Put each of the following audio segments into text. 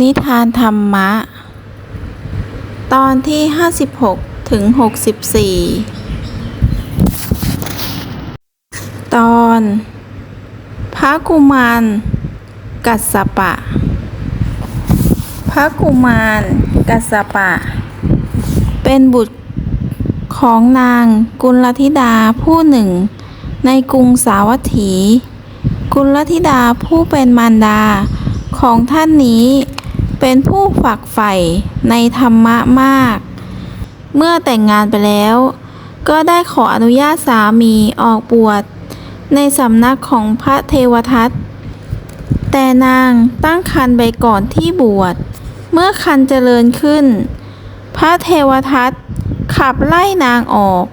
นิทานธรรมะ ตอนที่ 56 ถึง 64 ตอน พระกุมารกัสสปะ พระกุมารกัสสปะ เป็นบุตรของนางกุลธิดาผู้หนึ่ง ในกรุงสาวัตถี กุลธิดาผู้เป็นมารดาของท่านนี้ เป็นผู้ฝักใฝ่ในธรรมะมาก เมื่อแต่งงานไปแล้ว ก็ได้ขออนุญาตสามีออกบวชในสำนักของพระเทวทัต แต่นางตั้งครรภ์ไปก่อนที่บวช เมื่อครรภ์เจริญขึ้น พระเทวทัตขับไล่นางออก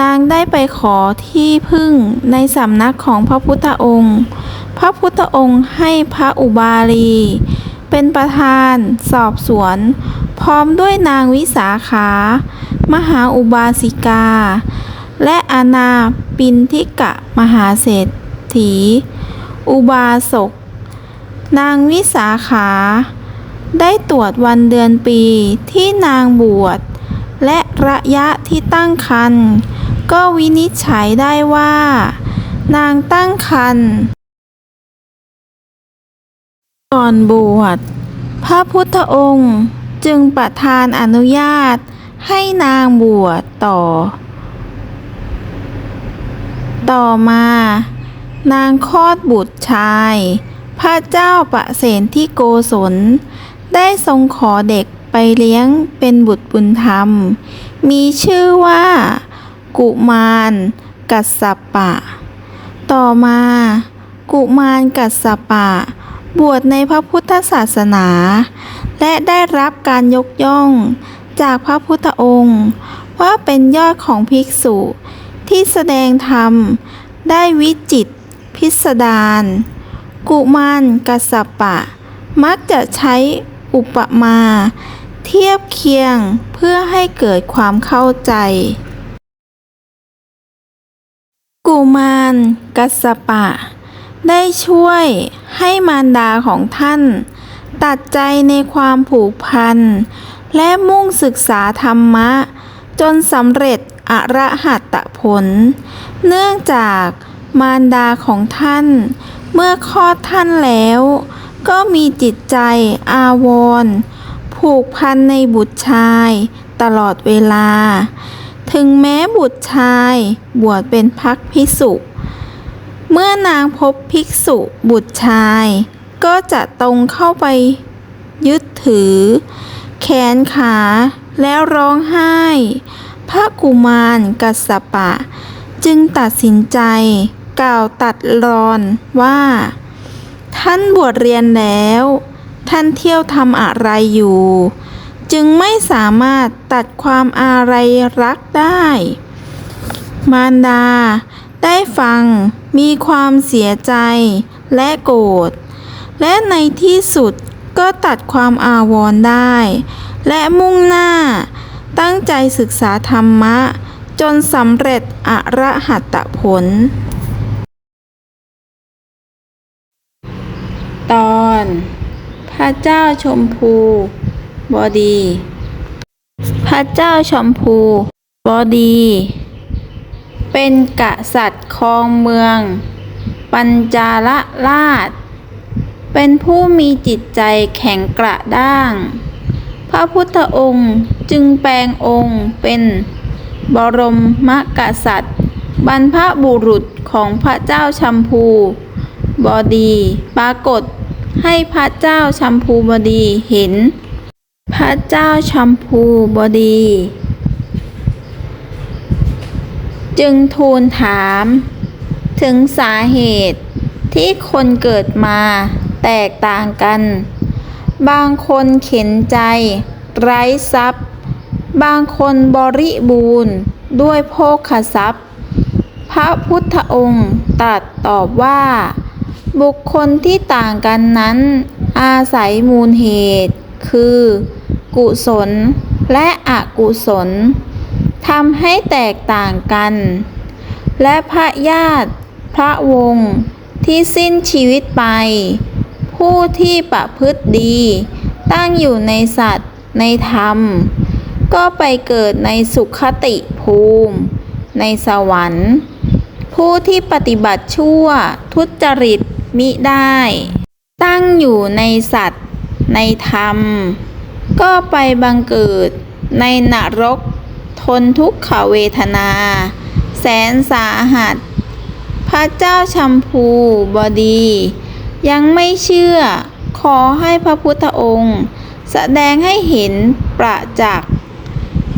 นางได้ไปขอที่พึ่งในสำนักของพระพุทธองค์ พระพุทธองค์ให้พระอุบาลี เป็นประธานสอบสวน พร้อมด้วยนางวิสาขา มหาอุบาสิกา และอานาปินทิกะมหาเศรษฐี อุบาสก นางวิสาขา ได้ตรวจวันเดือนปีที่นางบวช และระยะที่ตั้งครรภ์ก็วินิจฉัยได้ว่า นางตั้งครรภ์ ก่อนบวช พระพุทธองค์จึงประทานอนุญาตให้นางบวชต่อ ต่อมา นางคลอดบุตรชาย พระเจ้าประเสนที่โกศล ได้ทรงขอเด็กไปเลี้ยงเป็นบุตรบุญธรรม มีชื่อว่า กุมารกัสสปะ ต่อมา กุมารกัสสปะ บวชในพระพุทธศาสนา และได้รับการยกย่องจากพระพุทธองค์ ว่าเป็นยอดของภิกษุ ที่แสดงธรรม ได้วิจิตพิสดารกุมารกัสสปะ มักจะใช้อุปมา เทียบเคียงเพื่อให้เกิดความเข้าใจ กุมารกัสสปะ ได้ช่วยให้มารดาของท่าน ตัดใจในความผูกพัน และมุ่งศึกษาธรรมะ จนสำเร็จอรหัตผล เนื่องจากมารดาของท่าน เมื่อคลอดท่านแล้ว ก็มีจิตใจอาวร ผูกพันในบุตรชายตลอดเวลา ถึงแม้บุตรชายบวชเป็นพักพิสุ เมื่อนางพบภิกษุบุตรชาย ก็จะตรงเข้าไปยึดถือ แขนขาแล้วร้องไห้ พระกุมารกัสปะ จึงตัดสินใจกล่าวตัดรอนว่า ท่านบวชเรียนแล้ว ท่านเที่ยวทำอะไรอยู่ จึงไม่สามารถตัดความอาลัยรักได้ มารดา ได้ฟัง มีความเสียใจและโกรธ และในที่สุดก็ตัดความอาวรณ์ได้ และมุ่งหน้า ตั้งใจศึกษาธรรมะ จนสำเร็จอรหัตผล ตอน พระเจ้าชมพู บอดี พระเจ้าชมพู บอดี เป็นกษัตริย์ครองเมือง ปัญจาลราช เป็นผู้มีจิตใจแข็งกระด้าง พระพุทธองค์จึงแปลงองค์เป็นบรมมกษัตริย์ บรรพบุรุษของพระเจ้าชัมพู บดีปรากฏให้พระเจ้าชัมพูบดีเห็น พระเจ้าชัมพูบดี จึงทูลถาม ถึงสาเหตุที่คนเกิดมาแตกต่างกัน บางคนเข็นใจ ไร้ทรัพย์ บางคนบริบูรณ์ด้วยโภคทรัพย์ พระพุทธองค์ตรัสตอบว่า บุคคลที่ต่างกันนั้น อาศัยมูลเหตุ คือ กุศลและอกุศล ทำให้แตกต่างกัน และพระญาติ พระวงศ์ที่สิ้นชีวิตไป ผู้ที่ประพฤติดี ตั้งอยู่ในสัตว์ในธรรม ก็ไปเกิดในสุขติภูมิ ในสวรรค์ ผู้ที่ปฏิบัติชั่วทุจริตมิได้ ตั้งอยู่ในสัตว์ ในธรรม ก็ไปบังเกิดในนรก ทนทุกขเวทนา แสนสาหัส พระเจ้าชัมพูบดี ยังไม่เชื่อ ขอให้พระพุทธองค์ แสดงให้เห็นประจักษ์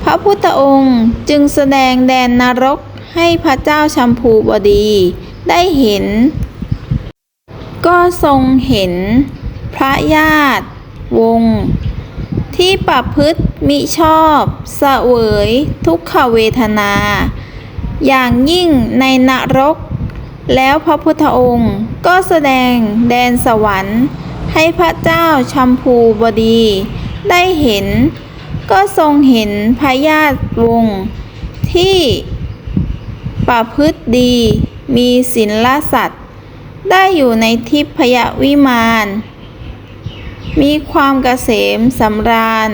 พระพุทธองค์จึงแสดงแดนนรกให้พระเจ้าชัมพูบดีได้เห็น ก็ทรงเห็น พระญาติ วงศ์ ที่ประพฤติมิชอบเสวยทุกขเวทนา อย่างยิ่งในนรก แล้วพระพุทธองค์ก็แสดงแดนสวรรค์ให้พระเจ้าชัมพูบดี ได้เห็น ก็ทรงเห็นพญาติวงศ์ที่ประพฤติดีมีศีลสัตว์ ได้อยู่ในทิพยวิมาน มีความเกษมสำราญ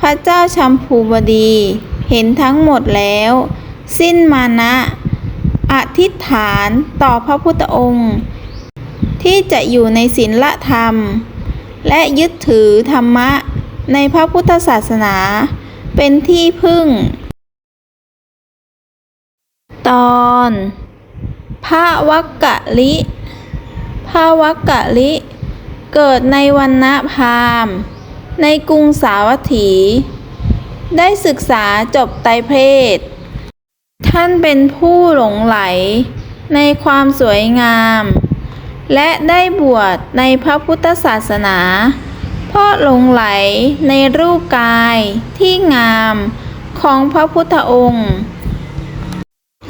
พระเจ้าชัมพูบดี เห็นทั้งหมดแล้ว สิ้นมานะ อธิษฐานต่อพระพุทธองค์ ที่จะอยู่ในศีลธรรม และยึดถือธรรมะในพระพุทธศาสนา เป็นที่พึ่ง ตอนพระวักกะลิพระวักกะลิ เกิดในวันณพราหมณ์ ในกรุงสาวัตถี ได้ศึกษาจบไตรเพศ ท่านเป็นผู้หลงไหลในความสวยงาม และได้บวชในพระพุทธศาสนา เพราะหลงไหลในรูปกายที่งามของพระพุทธองค์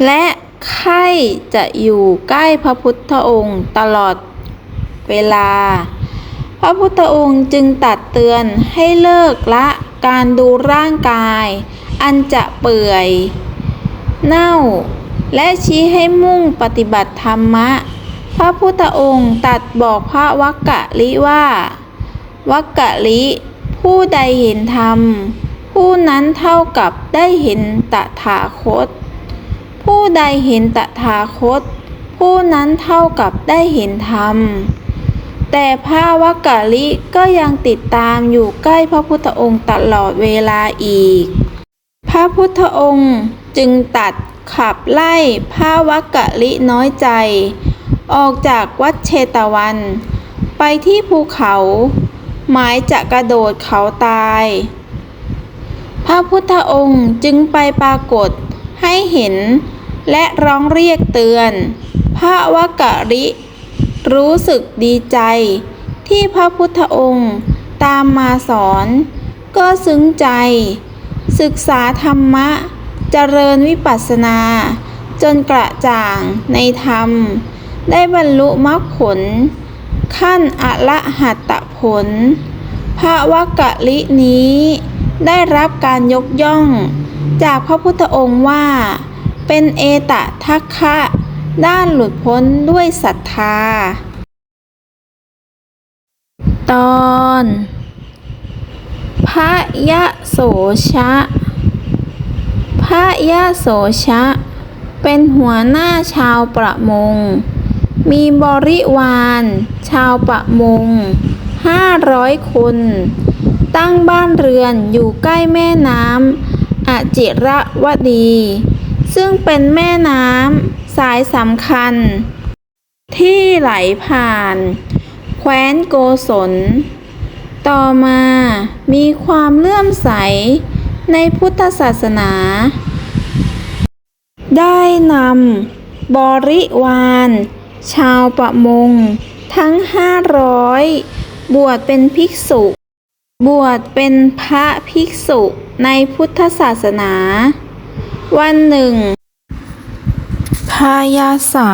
และใครจะอยู่ใกล้พระพุทธองค์ตลอดเวลา พระพุทธองค์จึงตัดเตือนให้เลิกละการดูร่างกาย อันจะเปื่อย เน่า และชี้ให้มุ่งปฏิบัติธรรมะ พระพุทธองค์ตัดบอกพระวักกะลิว่า วักกะลิ ผู้ใดเห็นธรรม ผู้นั้นเท่ากับได้เห็นตถาคต ผู้ใดเห็นตถาคต ผู้นั้นเท่ากับได้เห็นธรรม แต่พระวักกะลิก็ยังติดตามอยู่ใกล้พระพุทธองค์ตลอดเวลาอีก พระพุทธองค์จึงตัดขับไล่พระวักกะลิน้อยใจ ออกจากวัดเชตวัน ไปที่ภูเขา หมายจะกระโดดเขาตาย พระพุทธองค์จึงไปปรากฏให้เห็น และร้องเรียกเตือน พระวักกะลิ รู้สึกดีใจ ที่พระพุทธองค์ตามมาสอน ก็ซึ้งใจ ศึกษาธรรมะ เจริญวิปัสสนา จนกระจ่างในธรรม ได้บรรลุมรรคผล ขั้นอระหัตตผล พระวักกะลินี้ ได้รับการยกย่อง จากพระพุทธองค์ว่า เป็นเอตทัคคะ ด้านหลุดพ้นด้วยศรัทธา ตอน พระยะโสชะ พระยะโสชะ เป็นหัวหน้าชาวประมง มีบริวาร ชาวประมงห้าร้อยคน ตั้งบ้านเรือนอยู่ใกล้แม่น้ำอจิระวดี ซึ่งเป็นแม่น้ำ สายสำคัญ ที่ไหลผ่าน แคว้นโกศล ต่อมามีความเลื่อมใสในพุทธศาสนา ได้นำบริวาร ชาวประมง ทั้งห้าร้อยบวชเป็นภิกษุ บวชเป็นพระภิกษุในพุทธศาสนา วันหนึ่ง พายาสะ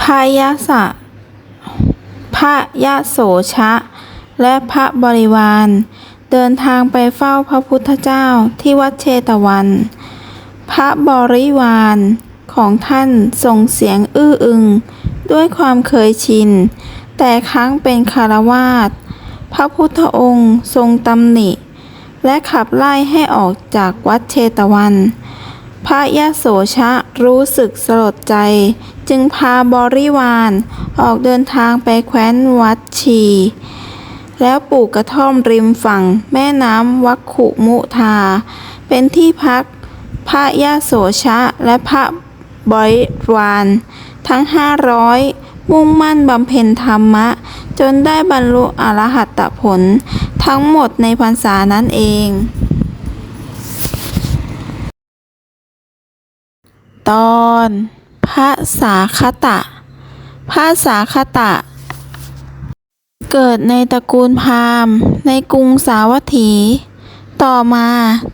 พายาสะพระยะโสชะ และพระบริวาร เดินทางไปเฝ้าพระพุทธเจ้าที่วัดเชตวัน พระบริวารของท่านส่งเสียงอื้ออึง ด้วยความเคยชิน แต่ครั้งเป็นคารวาสพระพุทธองค์ทรงตำหนิ และขับไล่ให้ออกจากวัดเชตวัน พระยะโสชะรู้สึกสลดใจ จึงพาบริวาร ออกเดินทางไปแคว้นวัดชี แล้วปลูกกระท่อมริมฝั่งแม่น้ำวัคคุมุทา เป็นที่พักพระยะโสชะและพระบริวารทั้งห้าร้อยมุ่งมั่นบำเพ็ญธรรมะ จนได้บรรลุอรหัตผล ทั้งหมดในพรรษานั้นเอง ตอนพระสาคตะพระสาคตะ เกิดในตระกูลพราหมณ์ในกรุงสาวัตถี ต่อมา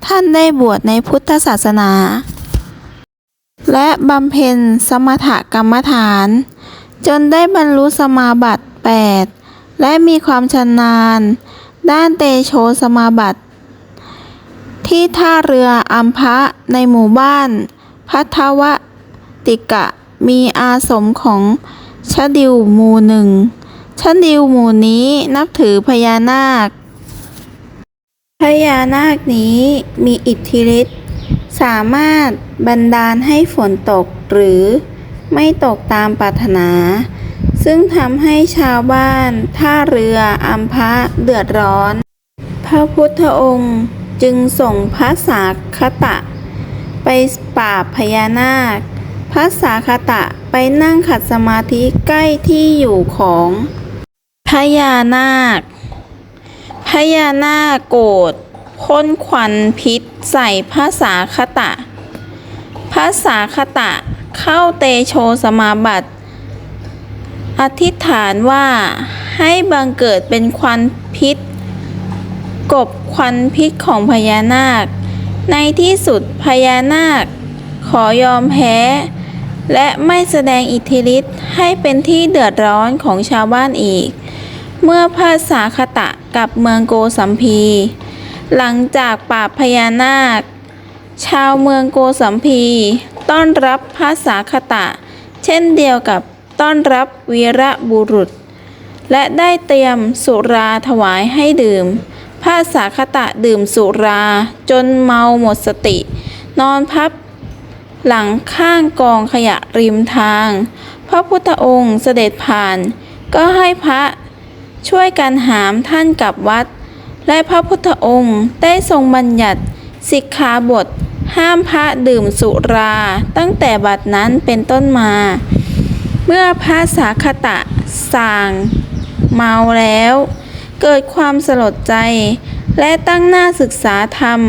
ท่านได้บวชในพุทธศาสนา และบำเพ็ญสมถกรรมฐาน จนได้บรรลุสมาบัติ 8 และมีความชำนาญ ด้านเตโชสมาบัติที่ท่าเรืออัมพะในหมู่บ้าน พัทวติกะมีอาสมของชดิวหมู่หนึ่งชดิวหมู่นี้นับถือพญานาค พญานาคนี้มีอิทธิฤทธิ์สามารถบันดาลให้ฝนตกหรือไม่ตกตามปรารถนา ซึ่งทำให้ชาวบ้าน ท่าเรืออัมพะเดือดร้อน พระพุทธองค์จึงส่งพระสาคตะ ไปปราบพญานาค พระสาคตะไปนั่งขัดสมาธิใกล้ที่อยู่ของพญานาคพญานาคโกรธพ่นควันพิษใส่พระสาคตะพระสาคตะเข้าเตโชสมาบัติ อธิษฐานว่าให้บังเกิดเป็นควันพิษ กบควันพิษของพญานาค ในที่สุดพญานาค ขอยอมแพ้ และไม่แสดงอิทธิฤทธิ์ให้เป็นที่เดือดร้อนของชาวบ้านอีก เมื่อพระสาคตะกับเมืองโกสัมพี หลังจากปราบพญานาค ชาวเมืองโกสัมพี ต้อนรับพระสาคตะ เช่นเดียวกับต้อนรับวีระบุรุษ และได้เตรียมสุราถวายให้ดื่ม พระสาคตะดื่มสุรา จนเมาหมดสติ นอนพับหลังข้างกองขยะริมทาง พระพุทธองค์เสด็จผ่าน ก็ให้พระช่วยกันหามท่านกลับวัด และพระพุทธองค์ได้ทรงบัญญัติสิกขาบท ห้ามพระดื่มสุรา ตั้งแต่บัดนั้นเป็นต้นมา เมื่อพระสาคตะส่างเมาแล้ว เกิดความสลดใจ และตั้งหน้าศึกษาธรรม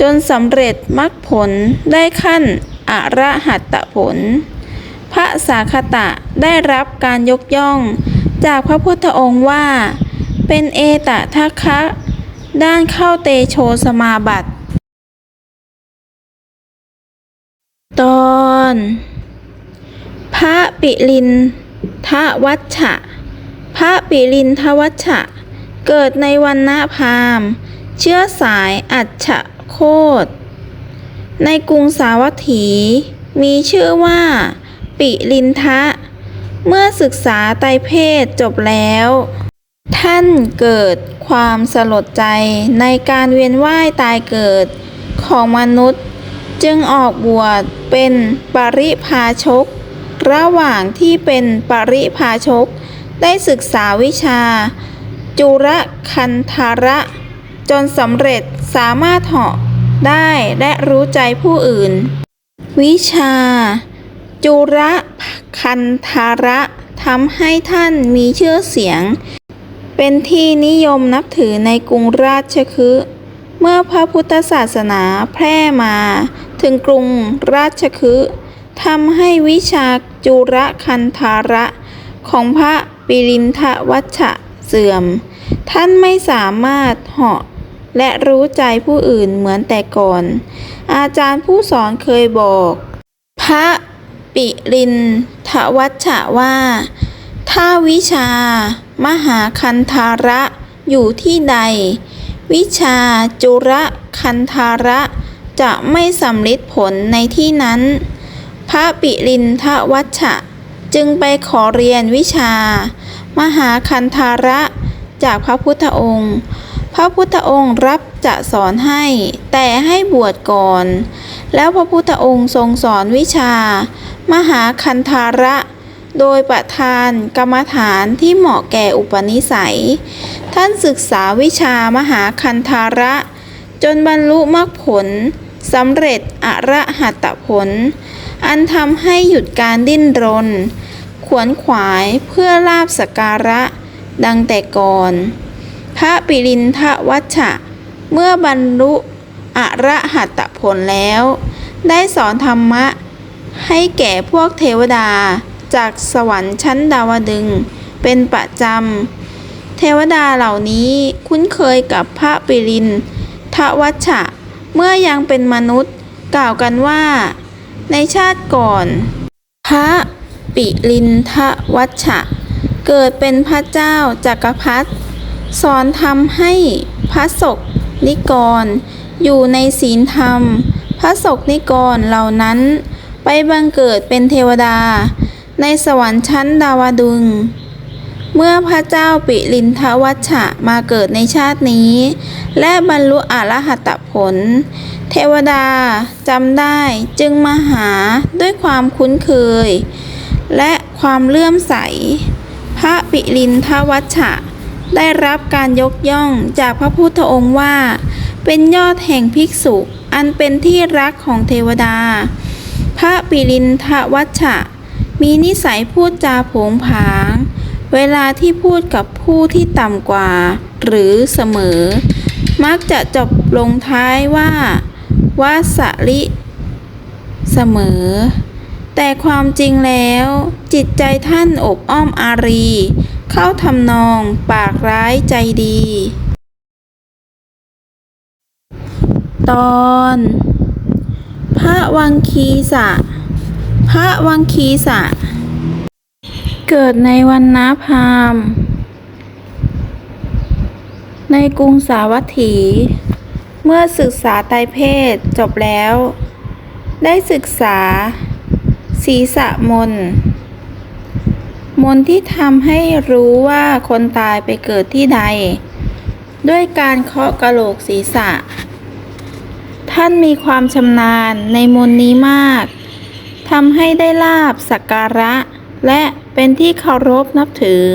จนสำเร็จมรรคผลได้ขั้นอระหัตผล พระสาคตะได้รับการยกย่องจากพระพุทธองค์ว่า เป็นเอตทัคคะด้านเข้าเตโชสมาบัติ ตอน พระปิลินทวัชชะ พระปิลินทวัชชะ เกิดในวันณพาม เชื้อสายอัจฉโคต ในกรุงสาวัตถี มีชื่อว่า ปิลินทะ เมื่อศึกษาไตรเพศจบแล้ว ท่านเกิดความสลดใจในการเวียนว่ายตายเกิดของมนุษย์ จึงออกบวชเป็นปริพาชก ระหว่างที่เป็นปริพาชก ได้ศึกษาวิชา จุรคันธาระ จนสำเร็จสามารถเหาะได้และรู้ใจผู้อื่น วิชา จุรคันธาระทำให้ท่านมีชื่อเสียง เป็นที่นิยมนับถือในกรุงราชคฤห์เมื่อพระพุทธศาสนาแพร่มา ถึงกรุงราชคฤห์ทำให้วิชาจุรคันธาระของพระ ปิรินทวัชชะเสื่อม ท่านไม่สามารถเหาะและรู้ใจผู้อื่นเหมือนแต่ก่อน อาจารย์ผู้สอนเคยบอก พระปิรินทวัชชะว่า ถ้าวิชา มหาคันธาระอยู่ที่ใด วิชาจุระคันธาระจะไม่สำลิดผลในที่นั้น พระปิรินทวัชะ จึงไปขอเรียนวิชา มหาคันธาระจากพระพุทธองค์ พระพุทธองค์รับจะสอนให้ แต่ให้บวชก่อน แล้วพระพุทธองค์ทรงสอนวิชา มหาคันธาระ โดยประทานกรรมฐานที่เหมาะแก่อุปนิสัย ท่านศึกษาวิชามหาคันธาระ จนบรรลุมรรคผลสำเร็จอระหัตผล อันทำให้หยุดการดิ้นรน ขวนขวายเพื่อลาบสการะ ดังแต่ก่อน พระปิรินทวัชชะ เมื่อบรรลุอระหัตผลแล้ว ได้สอนธรรมะ ให้แก่พวกเทวดาจากสวรรค์ชั้นดาวดึง เป็นประจำ เทวดาเหล่านี้คุ้นเคยกับพระปิรินทวัชชะ เมื่อยังเป็นมนุษย์ กล่าวกันว่า ในชาติก่อน พระปิลินทวัชชะ เกิดเป็นพระเจ้าจักรพรรดิสอนทำให้พระศกนิกร อยู่ในศีลธรรม พระศกนิกรเหล่านั้น ไปบังเกิดเป็นเทวดา ในสวรรค์ชั้นดาวดึง เมื่อพระเจ้าปิลินทวัชชะมาเกิดในชาตินี้ และบรรลุอรหัตผล เทวดาจำได้จึงมาหาด้วยความคุ้นเคย และความเลื่อมใส พระปิลินทวัชชะ ได้รับการยกย่องจากพระพุทธองค์ว่า เป็นยอดแห่งภิกษุ อันเป็นที่รักของเทวดา พระปิลินทวัชชะ มีนิสัยพูดจาผงผาง เวลาที่พูดกับผู้ที่ต่ำกว่า หรือเสมอ มักจะจบลงท้ายว่า วาสลิเสมอ แต่ความจริงแล้ว จิตใจท่านอบอ้อมอารี เข้าทำนองปากร้ายใจดี ตอน พระวังคีสะ พระวังคีสะ เกิดในวันนาพามในกรุงสาวัตถี เมื่อศึกษาไตรเพศจบแล้ว ได้ศึกษา ศีรษะมนต์มนต์ที่ทำให้รู้ว่าคนตายไปเกิดที่ใด ด้วยการเคาะกระโหลกศีรษะ ท่านมีความชำนาญในมนต์นี้มากทำให้ได้ลาบสักการะ และเป็นที่เคารพนับถือ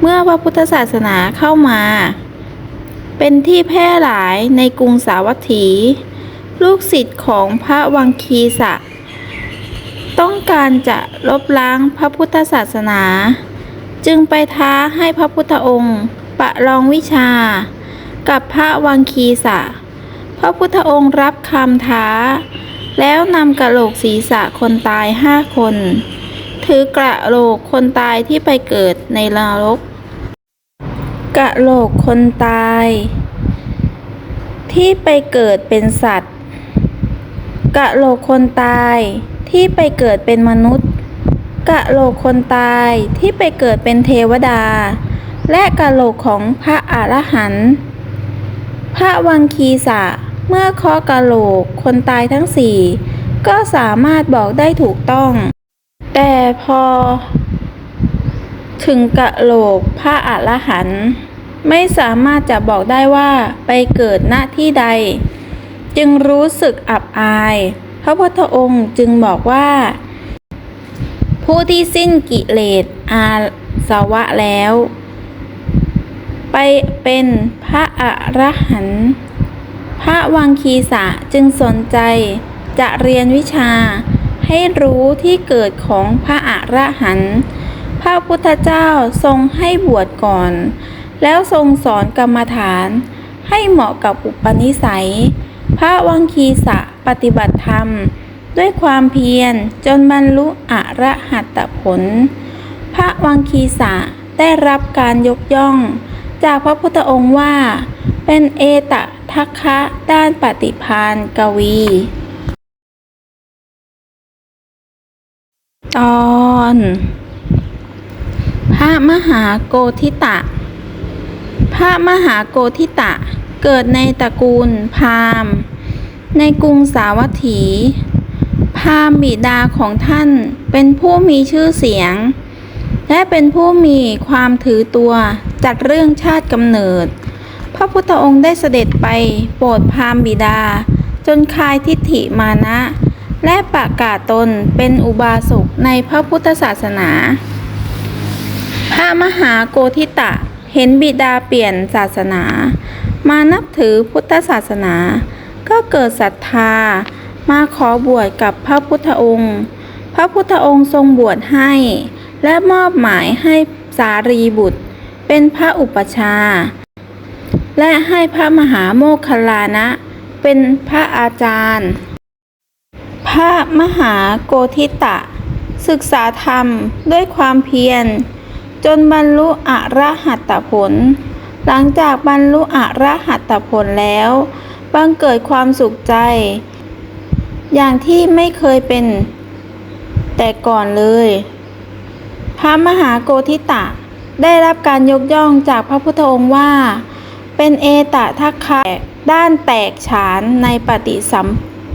เมื่อพระพุทธศาสนาเข้ามา เป็นที่แพร่หลายในกรุงสาวัตถี ลูกศิษย์ของพระวังคีสะ ต้องการจะลบล้างพระพุทธศาสนา จึงไปท้าให้พระพุทธองค์ ประลองวิชา กับพระวังคีสะ พระพุทธองค์รับคำท้า แล้วนำกระโหลกศีรษะคนตายห้าคน ถือกระโหลกคนตายที่ไปเกิดในนรก กะโหลกคนตาย ที่ไปเกิดเป็นสัตว์ กะโหลกคนตายที่ไปเกิดเป็นมนุษย์ กะโหลกคนตายที่ไปเกิดเป็นเทวดา และกะโหลกของพระอรหันต์พระวังคีสะเมื่อเคาะกะโหลกคนตายทั้งสี่ก็สามารถบอกได้ถูกต้อง แต่พอ ถึงกะโหลกพระอรหันต์ไม่สามารถจะบอกได้ว่าไปเกิดณที่ใด จึงรู้สึกอับอาย พระพุทธองค์จึงบอกว่า ผู้ที่สิ้นกิเลสอาสวะแล้ว ไปเป็นพระอรหันต์พระวังคีสะจึงสนใจจะเรียนวิชาให้รู้ที่เกิดของพระอรหันต์ พระพุทธเจ้าทรงให้บวชก่อน แล้วทรงสอนกรรมฐาน ให้เหมาะกับอุปนิสัย พระวังคีสะปฏิบัติธรรม ด้วยความเพียรจนบรรลุอระหัตผล พระวังคีสะได้รับการยกย่อง จากพระพุทธองค์ว่า เป็นเอตทัคคะด้านปฏิพานกวี ตอน ระมหาโกธิตะ พระมหาโกธิตะ เกิดในตระกูลพราหมณ์ ในกรุงสาวัตถี พราหมณ์บิดาของท่านเป็นผู้มีชื่อเสียง และเป็นผู้มีความถือตัวจัดเรื่องชาติกำเนิด พระพุทธองค์ได้เสด็จไปโปรดพราหมณ์บิดา จนคลายทิฏฐิมานะ และประกาศตนเป็นอุบาสกในพระพุทธศาสนา พระมหาโกธิตะ เห็นบิดาเปลี่ยนศาสนา มานับถือพุทธศาสนา ก็เกิดศรัทธา มาขอบวชกับพระพุทธองค์ พระพุทธองค์ทรงบวชให้ และมอบหมายให้สารีบุตร เป็นพระอุปชา และให้พระมหาโมคคลลานะ เป็นพระอาจารย์ พระมหาโกธิตะ ศึกษาธรรมด้วยความเพียร จนบรรลุอรหัตตผล หลังจากบรรลุอรหัตตผลแล้ว บังเกิดความสุขใจ อย่างที่ไม่เคยเป็น แต่ก่อนเลย พระมหาโกธิตะได้รับการยกย่องจากพระพุทธองค์ว่า เป็นเอตทัคคะด้านแตกฉานในปฏิสัม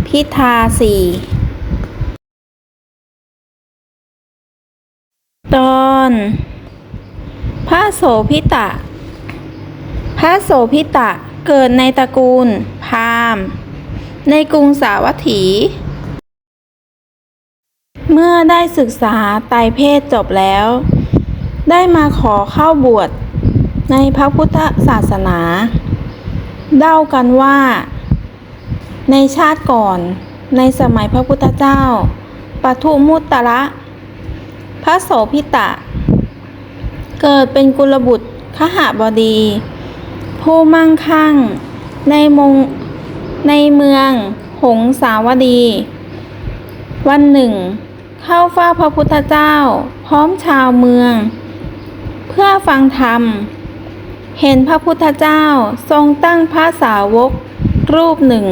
พิทาสี่ตอน พระโสพิตะ พระโสพิตะเกิดในตระกูล พราหมณ์ ในกรุงสาวัตถี เมื่อได้ศึกษาไตรเพศจบแล้ว ได้มาขอเข้าบวชในพระพุทธศาสนาเล่ากันว่า ในชาติก่อนในสมัยพระพุทธเจ้าปทุมุตตะ พระโสพิตะ เกิดเป็นกุลบุตรขหบดี ผู้มั่งคั่ง ในมงในเมืองหงสาวดี วันหนึ่ง เข้าเฝ้าพระพุทธเจ้า พร้อมชาวเมือง เพื่อฟังธรรม เห็นพระพุทธเจ้าทรงตั้งพระสาวก รูปหนึ่ง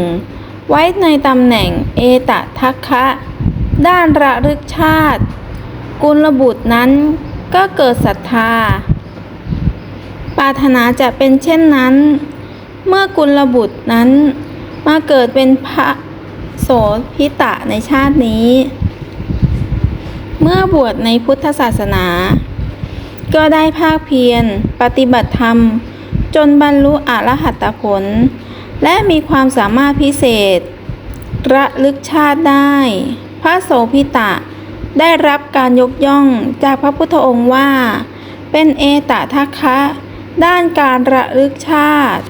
ไว้ในตำแหน่งเอตทัคคะ ด้านระลึกชาติ กุลบุตรนั้น ก็เกิดศรัทธา ปรารถนาจะเป็นเช่นนั้น เมื่อกุลบุตรนั้น มาเกิดเป็นพระโสพิตะในชาตินี้ เมื่อบวชในพุทธศาสนา ก็ได้ภาคเพียรปฏิบัติธรรม จนบรรลุอรหัตผล และมีความสามารถพิเศษ ระลึกชาติได้ พระโสพิตะ ได้รับการยกย่องจากพระพุทธองค์ว่า เป็นเอตทัคคะ ด้านการระลึกชาติ